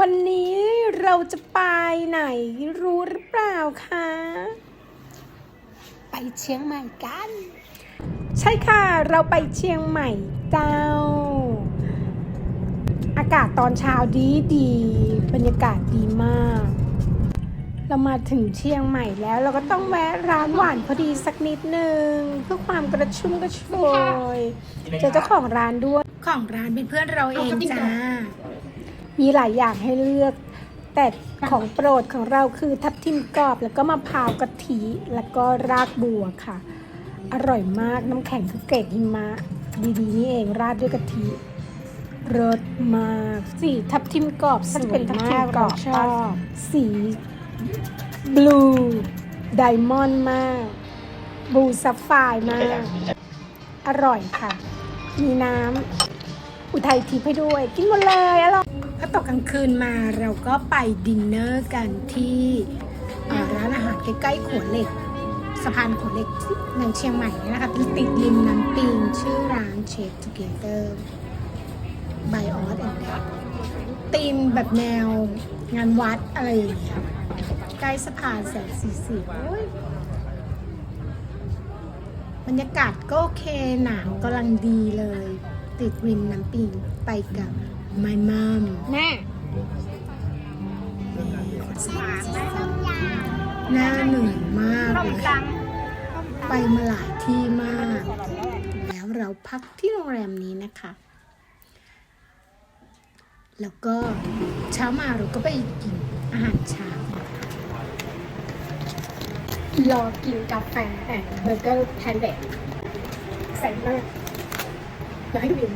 วันนี้เราจะไปไหนรู้หรือเปล่าคะ ไปเชียงใหม่กัน ใช่ค่ะ เราไปเชียงใหม่เจ้า อากาศตอนเช้าดีดี บรรยากาศดีมาก เรามาถึงเชียงใหม่แล้ว เราก็ต้องแวะร้านหวานพอดีสักนิดนึง เพื่อความกระชุ่มกระชวยเจอเจ้าของร้านด้วย ของร้านเป็นเพื่อนเราเองจ้า มีหลายอย่างให้เลือก แต่ของโปรดของเราคือทับทิมกรอบแล้วก็มะพร้าวกะทิแล้วก็รากบัวค่ะ อร่อยมากน้ำแข็งคือเกรดหิมะ ดีๆนี่เองราดด้วยกะทิรสมากสีทับทิมกรอบสวยมากเราชอบ สีบลูไดมอนด์มากบลูซัฟไฟร์มาก อร่อยค่ะ มีน้ำ อุทัยทิพย์ให้ด้วย กินหมดเลยอร่อยพอตกกลางคืนมาเราก็ไปดินเนอร์กันที่เอ่อร้านอาหารใกล้ๆขัวเหล็กสะพานขัวเหล็กที่ในเชียงใหม่เนี่ยนะคะติดริมน้ำปิงชื่อร้านเชฟทูเกเตอร์บายออสแอนด์ธีมแบบแนวงานวัดอะไรอย่างเงี้ยใกล้สะพานแสงสีสีโอ้ยบรรยากาศก็โอเคหนาวกำลังดีเลย ติดริมน้ำปิงไปกับ my mom แม่หน้าเหนื่อยมากเลยไปมาหลายที่มาก แล้วเราพักที่โรงแรมนี้นะคะ แล้วก็เช้ามาเราก็ไปกินอาหารเช้านะคะรอกินกาแฟแอนเบอร์เกอร์แพนเดกใส่มาก Gái cái gì